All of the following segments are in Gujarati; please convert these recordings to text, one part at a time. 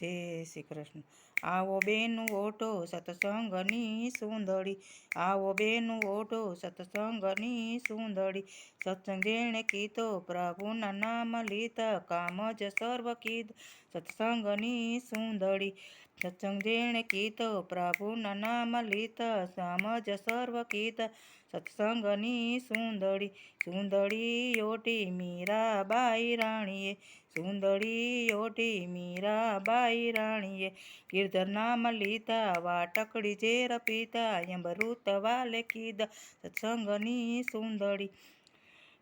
જય શ્રી કૃષ્ણ. આવો બેનું ઓટો સત્સંગની સુંદરી. આવો બેનું ઓઢો સત્સંગની સુંદરી. સત્સંગ જેણે કીધો, પ્રભુના નામ લીધા, કામ જ સર્વ કીધ સત્સંગની સુંદરી. સત્સંગ જેણે કીધો, પ્રભુના નામ લીધા, કામ જ સર્વ કીધા સત્સંગની સુંદરી સુંદરી ઓઢી મીરાબાઈ રાણીએ, સુંદરી ઓઢી મીરાબાઈ રાણીએ ગિરધર નામ લીધા વાટકડી ઝેર પીધા યમૃત વાલે કીધા, સત્સંગની સુંદરી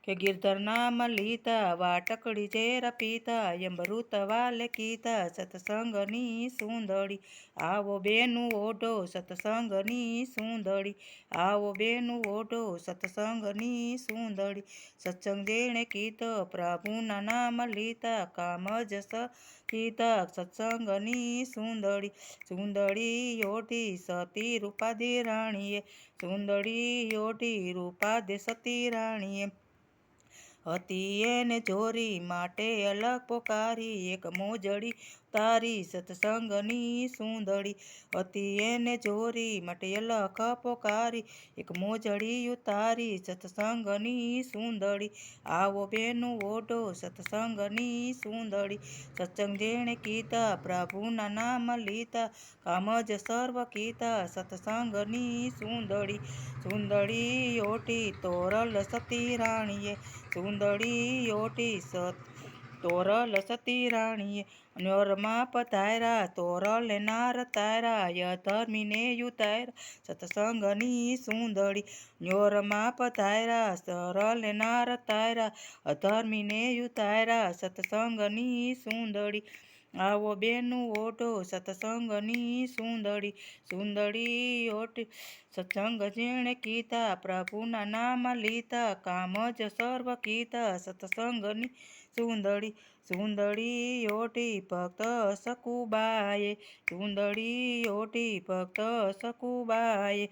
કે ગિરધરના મલિતા વાટકડી ઝેર પીતા યમૃત વાલે કીધા, સત્સંગની સુંદરી આવો બેનું ઓઢો, સત્સંગની સુંદરી આવો બેનું ઓઢો, સત્સંગની સુંદરી સત્સંગ જેણે કીધો, પ્રભુના નામ લીતા કામ જ કીતા સત્સંગની સુંદરી સુંદરી ઓઢી સતી રૂપાધી રાણીએ સુંદરી ઓઢી રૂપાધી સતી રાણીએ. હતી એને ચોરી માટે અલગ પોકારી એક મોજડી તારી સત્સંગની સુંદડી હતી એને જોરી માટે લખ પોકારી એક મોજડી તારી સત્સંગની સુંદડી આવો બેનું ઓઢો સત્સંગની સુંદડી સત્સંગ જેણે કીધા, પ્રભુના નામ લીધા, કામ જ સર્વ કીધા, સત્સંગની સુંદડી સુંદડી ઓટી તોરલ સતી રાણીએ સુંદડી ઓટી સત તોરલ સતી રાણીએ નોરમાં પધાર્યા તોરલ લેનાર તારા યધર્મીને યુતાર્યા, સત્સંગની સુંદરી નોરમાં પધાર્યા સરલ લેનાર તારા અધર્મીને યુતાર્યા, સત્સંગની સુંદરી આવો બેનું ઓઢો, સત્સંગની સુંદરી સુંદરી ઓઢી, સત્સંગ જેણે કીધા, પ્રભુના નામ લીધા કામ જ સર્વ કીધા, સત્સંગની સુંદડી સુંદરી ઓટી ભક્ત સકુબાએ સુંદરી ઓટી ભક્ત સકુબાએ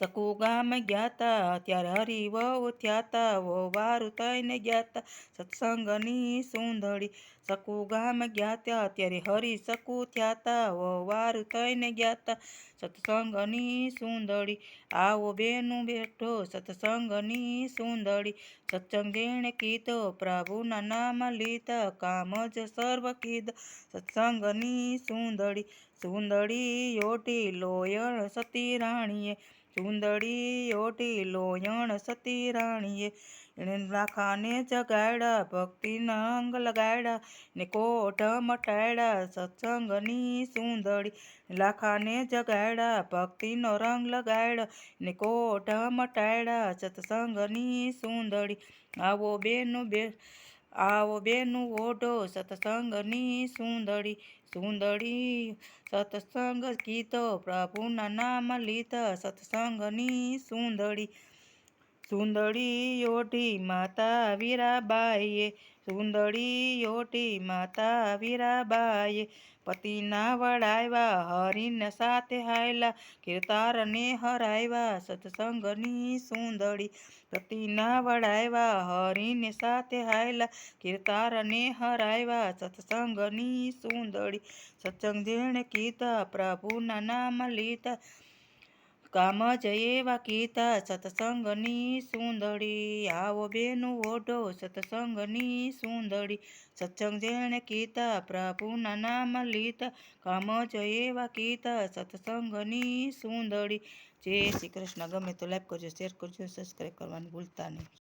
સકુ ગામ ગયા ત્યારે હરી વહુ થયાતા વો વારું થઈને ગયા સત્સંગની સુંદડી સકુ ગામ ગયા ત્યારે હરિ સકુ થયાતા વો વારું થઈને ગયા સત્સંગની સુંદડી આવો બેનું બેઠો સત્સંગની સુંદડી સત્સંગ જેણે કીધો પ્રભુના નામ લીધા કામ જ સર્વ કીધ સત્સંગની સુંદડી સુંદડી યોટી લોયણ સતી રાણીએ સુંદડી ઓટી લોયણ સતી રાણીએ. એણે લાખાને જગાડ્યા, ભક્તિના અંગ લગાડ્યા, ને કોઢ મટાડ્યા, સત્સંગની સુંદડી લાખાને જગાડ્યા, ભક્તિનો રંગ લગાડ્યો, ને કોઢ મટાડ્યા, સત્સંગની સુંદડી આવો બેનો બે આવો બેનું ઓઢો સત્સંગની સુંદરી સુંદરી સત્સંગ ગીતો પ્રભુના નામ લીધા સત્સંગની સુંદડી સુંદડી ઓઢી માતા વીરાબાઈએ સુંદરી ઓઢી માતા વીરાબાઈએ, પતિના વડાવ્યા હરીને સાથે હાયલા, કીર્તારને હરાવ્યા સત્સંગની સુંદરી. પતિના વડાવ્યા હરીને સાથે હાયલા, કીર્તારને હરાવ્યા સત્સંગની સુંદરી. સત્સંગ જેણે કીધા, પ્રભુના નામ લીધા કામ એવા કીતા સત્સંગની સુંદડી આવો બેનું ઓઢો સત્સંગની સુંદડી સત્સંગ જેણે કીતા પ્રભુના નામ લીતા કામ એવા કીતા સત્સંગની સુંદડી જય શ્રી કૃષ્ણ. ગમે તો લાઈક કરજો શેર કરજો સબસ્ક્રાઈબ કરવાનું ભૂલતા નહીં.